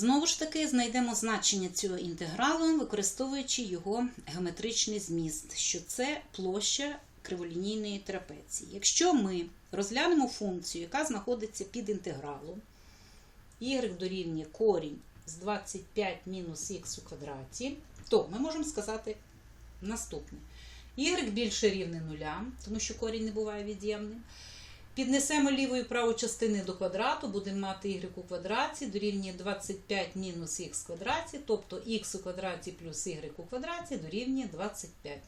Знову ж таки, знайдемо значення цього інтегралу, використовуючи його геометричний зміст, що це площа криволінійної трапеції. Якщо ми розглянемо функцію, яка знаходиться під інтегралом, y дорівнює корінь з 25 мінус х у квадраті, то ми можемо сказати наступне. y більше рівне нуля, тому що корінь не буває від'ємним. Піднесемо ліву і праву частини до квадрату, будемо мати y у квадраті, дорівнює 25 мінус х квадраті, тобто х у квадраті плюс y у квадраті дорівнює 25.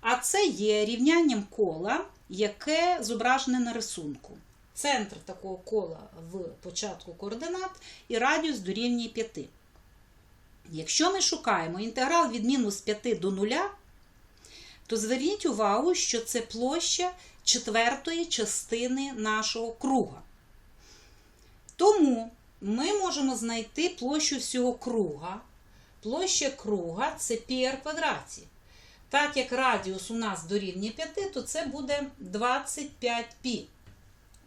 А це є рівнянням кола, яке зображене на рисунку. Центр такого кола в початку координат і радіус дорівнює 5. Якщо ми шукаємо інтеграл від мінус 5 до 0, то зверніть увагу, що це площа четвертої частини нашого круга. Тому ми можемо знайти площу всього круга. Площа круга це πr квадраті. Так як радіус у нас дорівнює 5, то це буде 25π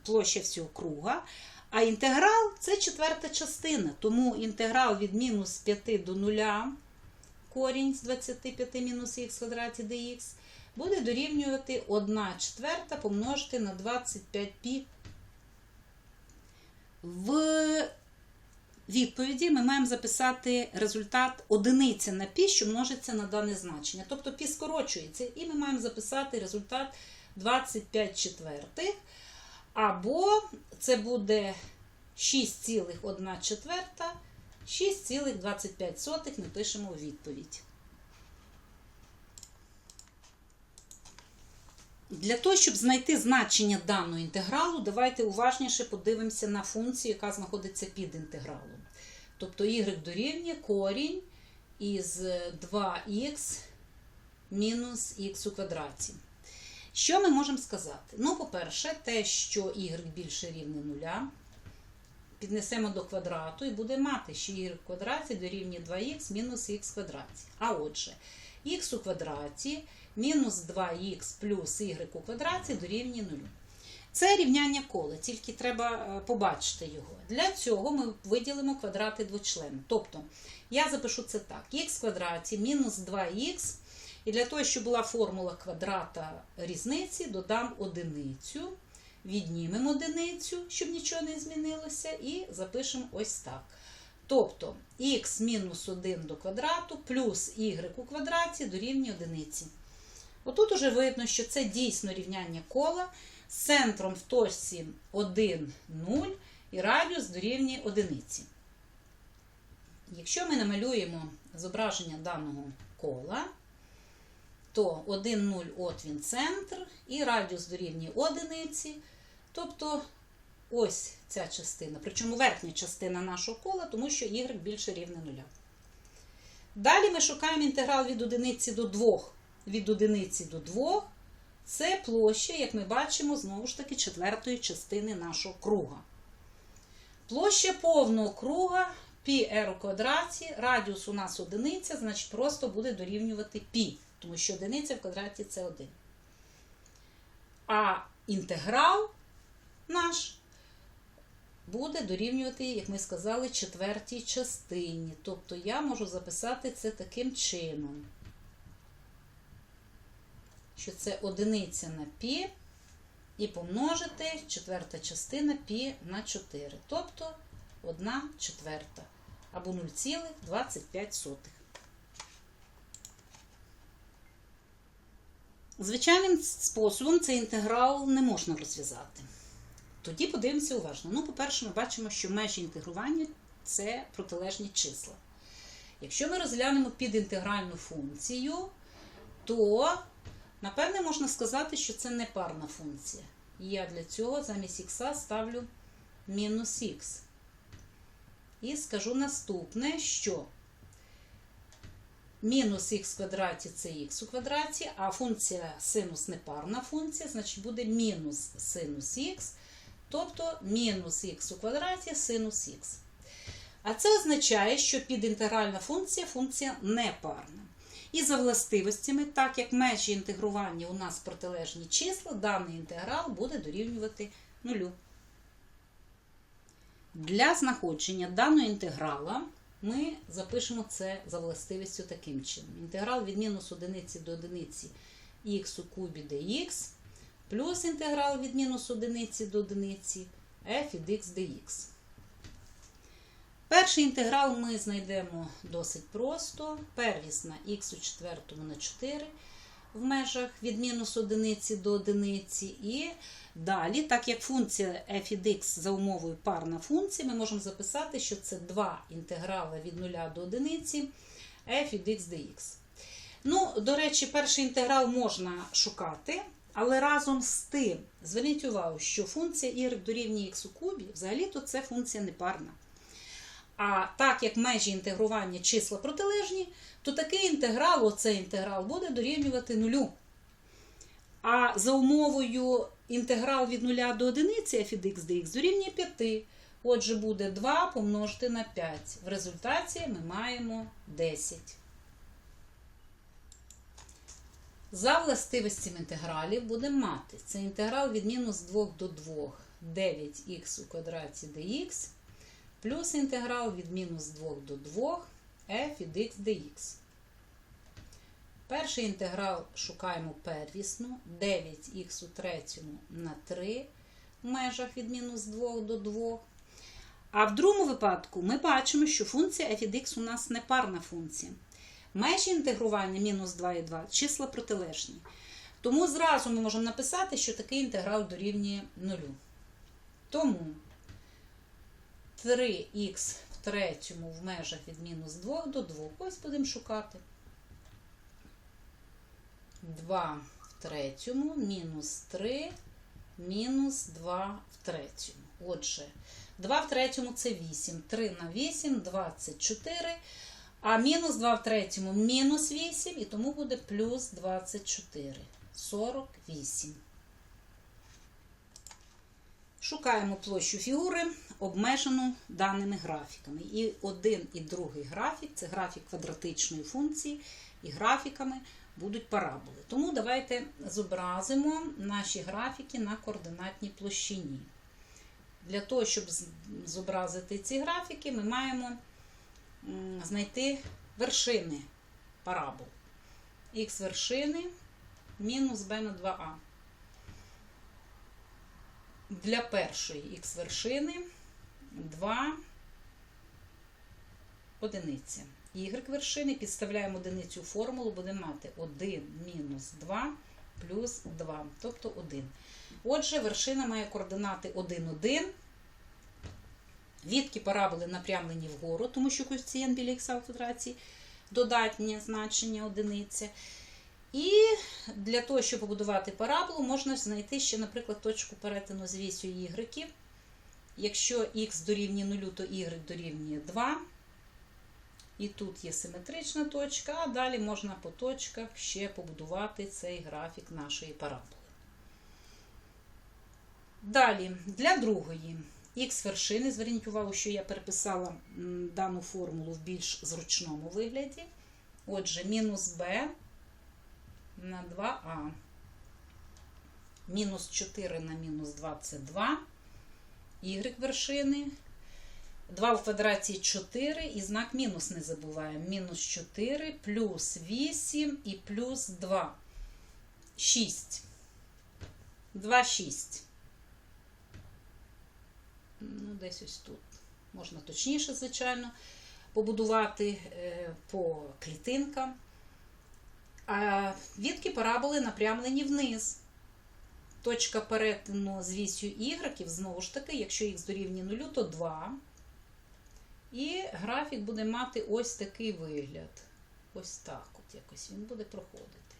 площа всього круга. А інтеграл це четверта частина. Тому інтеграл від мінус 5 до 0, корінь з 25 мінус х квадраті dx, буде дорівнювати 1 четверта помножити на 25 пі. В відповіді ми маємо записати результат одиниці на пі, що множиться на дане значення. Тобто пі скорочується, і ми маємо записати результат 25 четвертих, або це буде 6,1 четверта, 6,25 напишемо у відповідь. Для того, щоб знайти значення даного інтегралу, давайте уважніше подивимося на функцію, яка знаходиться під інтегралом. Тобто y дорівнює корінь із 2х мінус х у квадраті. Що ми можемо сказати? Ну, по-перше, те, що y більше рівне нуля, піднесемо до квадрату і буде мати, що y в квадраті дорівнює 2х мінус х квадраті. А отже, х у квадраті мінус 2х плюс y у квадраті дорівнює 0. Це рівняння кола, тільки треба побачити його. Для цього ми виділимо квадрати двочлен. Тобто, я запишу це так: х квадраті мінус 2х. І для того, щоб була формула квадрата різниці, додам одиницю, віднімемо одиницю, щоб нічого не змінилося, і запишемо ось так. Тобто х мінус 1 до квадрату плюс y у квадраті дорівнює одиниці. Отут уже видно, що це дійсно рівняння кола з центром в точці 1, 0 і радіус дорівнює одиниці. Якщо ми намалюємо зображення даного кола, то 1, 0 от він центр, і радіус дорівнює одиниці. Тобто ось ця частина, причому верхня частина нашого кола, тому що y більше рівне 0. Далі ми шукаємо інтеграл від одиниці до 2. Від одиниці до 2 це площа, як ми бачимо, знову ж таки, четвертої частини нашого круга. Площа повного круга πr у квадраті, радіус у нас одиниця, значить просто буде дорівнювати π тому що одиниця в квадраті це 1. А інтеграл наш буде дорівнювати, як ми сказали, четвертій частині. Тобто я можу записати це таким чином, що це одиниця на π і помножити четверта частина π на 4. Тобто 1 четверта або 0,25. Звичайним способом цей інтеграл не можна розв'язати. Тоді подивимося уважно. Ну, по-перше, ми бачимо, що межі інтегрування це протилежні числа. Якщо ми розглянемо підінтегральну функцію, то, напевне, можна сказати, що це не парна функція. Я для цього замість х ставлю мінус х. І скажу наступне, що Мінус х в квадраті це х у квадраті, а функція синус непарна функція, значить буде мінус синус х, тобто мінус х у квадраті синус х. А це означає, що підінтегральна функція функція непарна. І за властивостями, так як межі інтегрування у нас протилежні числа, даний інтеграл буде дорівнювати нулю. Для знаходження даного інтеграла ми запишемо це за властивістю таким чином. Інтеграл від мінус одиниці до одиниці х у кубі dx плюс інтеграл від мінус одиниці до одиниці f від x dx. Перший інтеграл ми знайдемо досить просто. Первісна х у четвертому на 4 в межах від мінус одиниці до одиниці. І далі, так як функція f від x за умовою парна функція, ми можемо записати, що це два інтеграли від 0 до одиниці f від x dx. Ну, до речі, перший інтеграл можна шукати, але разом з тим, зверніть увагу, що функція y дорівнює x у кубі, взагалі-то це функція непарна. А так як межі інтегрування числа протилежні, то такий інтеграл, оцей інтеграл, буде дорівнювати нулю. А за умовою інтеграл від 0 до 1 f від x dx дорівнює 5. Отже, буде 2 помножити на 5. В результаті ми маємо 10. За властивостями інтегралів будемо мати. Це інтеграл від мінус 2 до 2 9х у квадраті dx плюс інтеграл від мінус 2 до 2 f від x dx. Перший інтеграл шукаємо первісну 9х у третьому на 3 в межах від мінус 2 до 2. А в другому випадку ми бачимо, що функція f від x у нас не парна функція. Межі інтегрування мінус 2 і 2 числа протилежні. Тому зразу ми можемо написати, що такий інтеграл дорівнює 0. Тому 3х в третьому в межах від мінус 2 до 2. Ось будемо шукати. 2 в третьому, мінус 3, мінус 2 в третьому. Отже, 2 в третьому це 8. 3 на 8, 24. А мінус 2 в третьому мінус 8, і тому буде плюс 24. 48. Шукаємо площу фігури, обмежену даними графіками. І один і другий графік це графік квадратичної функції, і графіками будуть параболи. Тому давайте зобразимо наші графіки на координатній площині. Для того, щоб зобразити ці графіки, ми маємо знайти вершини парабол. Х вершини мінус b на 2а. Для першої х вершини 2 одиниця. Y вершини підставляємо одиницю формулу, будемо мати 1 мінус 2 плюс 2, тобто 1. Отже, вершина має координати 1, 1. Відки параболи напрямлені вгору, тому що коефіцієнт біля х в квадраті додатнє значення одиниця. І для того, щоб побудувати параболу, можна знайти ще, наприклад, точку перетину з вісю y. Якщо х дорівнює 0, то y дорівнює 2. І тут є симетрична точка, а далі можна по точках ще побудувати цей графік нашої параболи. Далі, для другої х вершини, зверніть увагу, що я переписала дану формулу в більш зручному вигляді. Отже, мінус b на 2а. Мінус 4 на мінус 2 це 2. Y вершини. 2 в квадраті 4 і знак мінус не забуваємо. Мінус 4 плюс 8 і плюс 2. 6. 2, 6. Ну, десь ось тут. Можна точніше, звичайно, побудувати по клітинкам. А відки параболи напрямлені вниз. Точка перетину з вісю y, знову ж таки, якщо х дорівнює 0, то 2. І графік буде мати ось такий вигляд. Ось так от якось він буде проходити.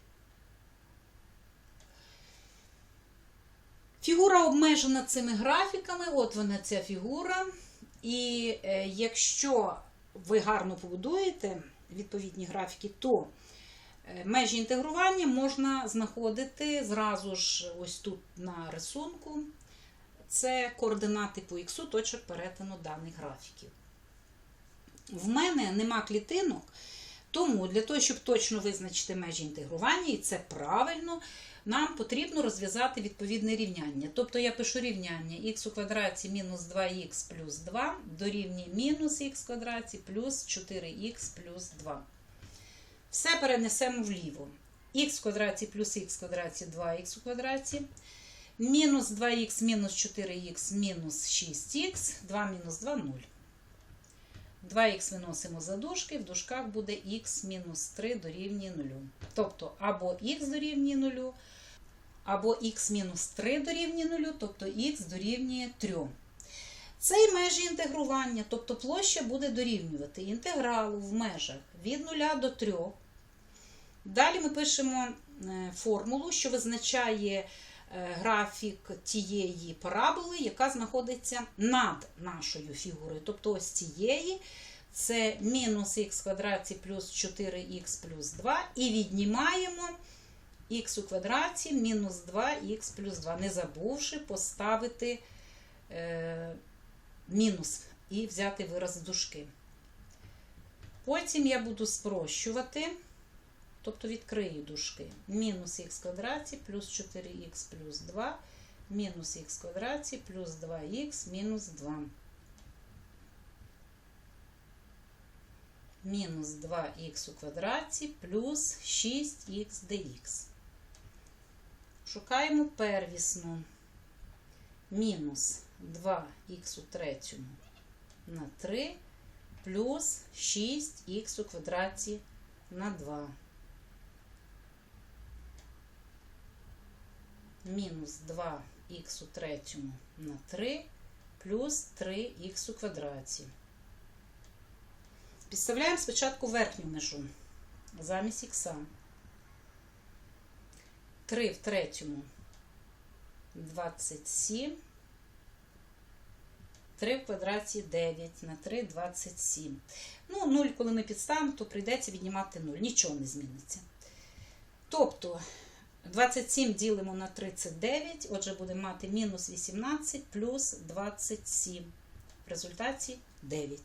Фігура обмежена цими графіками, от вона ця фігура. І е, якщо ви гарно побудуєте відповідні графіки, то межі інтегрування можна знаходити зразу ж ось тут на рисунку. Це координати по х точок перетину даних графіків. В мене нема клітинок, Тому для того, щоб точно визначити межі інтегрування, і це правильно, нам потрібно розв'язати відповідне рівняння. Тобто я пишу рівняння х у квадраті мінус 2х плюс 2 дорівнює мінус х квадраті плюс 4х плюс 2. Все перенесемо вліво. х квадраті плюс х квадраті 2х у квадраті. Мінус 2х мінус 4х мінус 6х, 2 мінус 2 0. 2х виносимо за дужки, в дужках буде х мінус 3 дорівнює 0. Тобто або х дорівнює 0, або х мінус 3 дорівнює 0, тобто х дорівнює 3. Це і межі інтегрування, тобто площа буде дорівнювати інтегралу в межах від 0 до 3. Далі ми пишемо е, формулу, що визначає е, графік тієї параболи, яка знаходиться над нашою фігурою. Тобто ось цієї це мінус х квадраті плюс 4х плюс 2. І віднімаємо х у квадраті мінус 2х плюс 2, не забувши поставити е, мінус і взяти вираз в дужки. Потім я буду спрощувати. Тобто відкрию дужки. Мінус х квадраті плюс 4х плюс 2, мінус х квадраті плюс 2х мінус 2. Мінус 2х у квадраті плюс 6х dx. Шукаємо первісну. Мінус 2х у третьому на 3 плюс 6х у квадраті на 2. Мінус 2х у третьому на 3 плюс 3х у квадраті. Підставляємо спочатку верхню межу замість х. 3 в третьому 27. 3 в квадраті 9 на 3 27. Ну, 0, коли ми підставимо, то прийдеться віднімати 0. Нічого не зміниться. Тобто 27 ділимо на 39, отже, будемо мати мінус 18 плюс 27. В результаті 9.